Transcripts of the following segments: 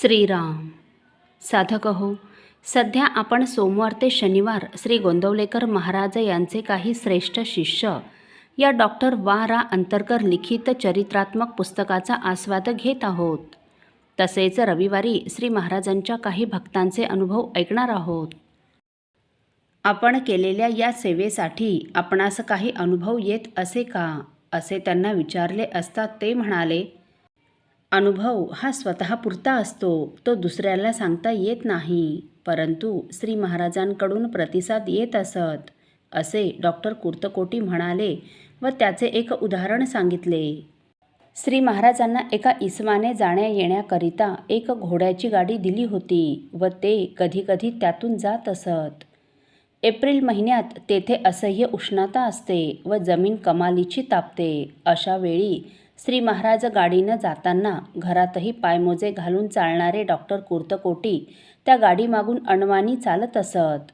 श्रीराम. साधक हो सध्या आपण सोमवार ते शनिवार श्री गोंदवलेकर महाराज यांचे काही श्रेष्ठ शिष्य या डॉक्टर वा. रा. अंतरकर लिखित चरित्रात्मक पुस्तकाचा आस्वाद घेत आहोत. तसेच रविवारी श्री महाराजांच्या काही भक्तांचे अनुभव ऐकणार आहोत. आपण केलेल्या या सेवेसाठी आपणास काही अनुभव येत असे का? असे त्यांना विचारले असता ते म्हणाले अनुभव हा स्वतःपुरता असतो. तो दुसऱ्याला सांगता येत नाही. परंतु श्री महाराजांकडून प्रतिसाद येत असत असे डॉक्टर कुर्तकोटी म्हणाले व त्याचे एक उदाहरण सांगितले. श्री महाराजांना एका इसमाने जाण्या येण्याकरिता एक घोड्याची गाडी दिली होती व ते कधीकधी त्यातून जात असत. एप्रिल महिन्यात तेथे असह्य उष्णता असते व जमीन कमालीची तापते. अशा वेळी श्री महाराज गाडीनं जाताना घरातही पायमोजे घालून चालणारे डॉक्टर कुर्तकोटी त्या गाडीमागून अणवानी चालत असत.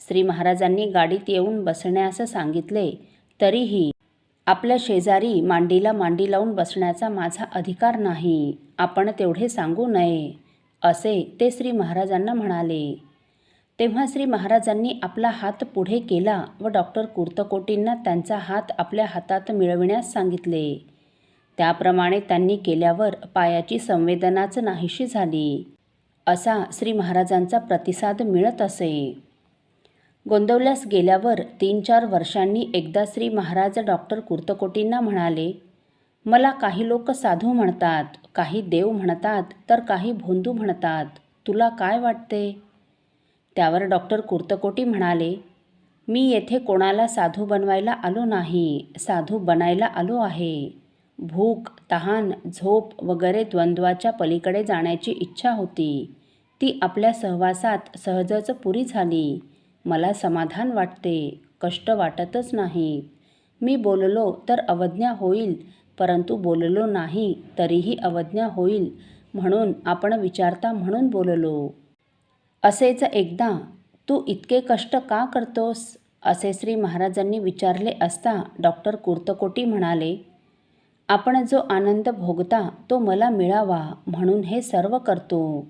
श्री महाराजांनी गाडीत येऊन बसण्यास सांगितले तरीही आपल्या शेजारी मांडीला मांडी लावून बसण्याचा माझा अधिकार नाही. आपण तेवढे सांगू नये असे ते श्री महाराजांना म्हणाले. तेव्हा श्री महाराजांनी आपला हात पुढे केला व डॉक्टर कुर्तकोटींना त्यांचा हात आपल्या हातात मिळविण्यास सांगितले. त्याप्रमाणे त्यांनी केल्यावर पायाची संवेदनाच नाहीशी झाली. असा श्री महाराजांचा प्रतिसाद मिळत असे. गोंदवल्यास गेल्यावर तीन चार वर्षांनी एकदा श्री महाराज डॉक्टर कुर्तकोटींना म्हणाले मला काही लोक साधू म्हणतात काही देव म्हणतात तर काही भोंदू म्हणतात. तुला काय वाटते? त्यावर डॉक्टर कुर्तकोटी म्हणाले मी येथे कोणाला साधू बनवायला आलो नाही साधू बनायला आलो आहे. भूक तहान झोप वगैरे द्वंद्वाच्या पलीकडे जाण्याची इच्छा होती. ती आपल्या सहवासात सहजच पुरी झाली. मला समाधान वाटते. कष्ट वाटतच नाही. मी बोललो तर अवज्ञा होईल परंतु बोललो नाही तरीही अवज्ञा होईल म्हणून आपण विचारता म्हणून बोललो. असेच एकदा तू इतके कष्ट का करतोस? असे श्री महाराजांनी विचारले असता डॉक्टर कुर्तकोटी म्हणाले आपण जो आनंद भोगता तो मला मिळावा म्हणून हे सर्व करतो.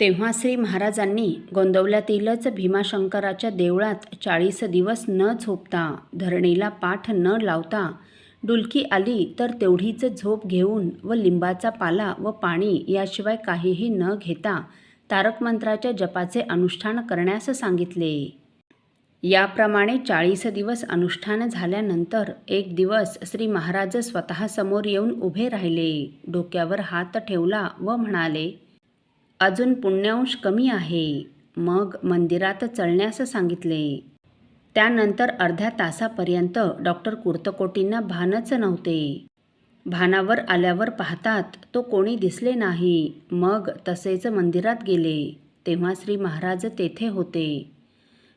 तेव्हा श्री महाराजांनी गोंदवल्यातीलच भीमाशंकराच्या देवळात चाळीस दिवस न झोपता धरणीला पाठ न लावता डुलकी आली तर तेवढीच झोप घेऊन व लिंबाचा पाला व पाणी याशिवाय काहीही न घेता तारकमंत्राच्या जपाचे अनुष्ठान करण्यास सांगितले. याप्रमाणे चाळीस दिवस अनुष्ठान झाल्यानंतर एक दिवस श्री महाराज स्वतःसमोर येऊन उभे राहिले. डोक्यावर हात ठेवला व म्हणाले अजून पुण्यांश कमी आहे. मग मंदिरात चढण्यास सांगितले. त्यानंतर अर्ध्या तासापर्यंत डॉक्टर कुर्तकोटींना भानच नव्हते. भानावर आल्यावर पाहतात तो कोणी दिसले नाही. मग तसेच मंदिरात गेले. तेव्हा श्री महाराज तेथे होते.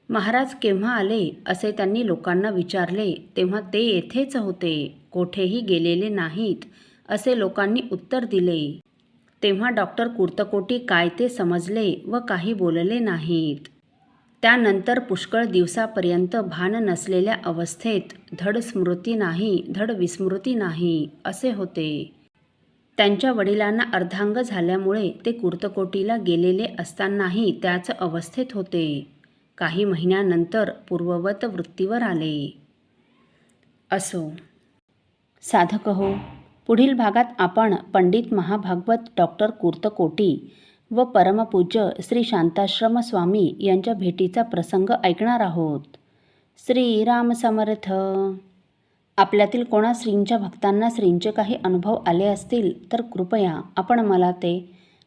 महाराज केव्हा आले असे त्यांनी लोकांना विचारले तेव्हा ते येथेच होते कोठेही गेलेले नाहीत असे लोकांनी उत्तर दिले. तेव्हा डॉक्टर कुर्तकोटी काय ते समजले व काही बोलले नाहीत. त्यानंतर पुष्कळ दिवसापर्यंत भान नसलेल्या अवस्थेत धड स्मृती नाही धड विस्मृती नाही असे होते. त्यांच्या वडिलांना अर्धांग झाल्यामुळे ते कुर्तकोटीला गेलेले असतानाही त्याच अवस्थेत होते. काही महिन्यानंतर पूर्ववत वृत्तीवर आले. असो. साधक हो पुढील भागात आपण पंडित महाभागवत डॉक्टर कुर्तकोटी व परमपूज्य श्री शांताश्रम स्वामी यांच्या भेटीचा प्रसंग ऐकणार आहोत. श्री राम समर्थ. आपल्यातील कोणा श्रींच्या भक्तांना श्रींचे काही अनुभव आले असतील तर कृपया आपण मला ते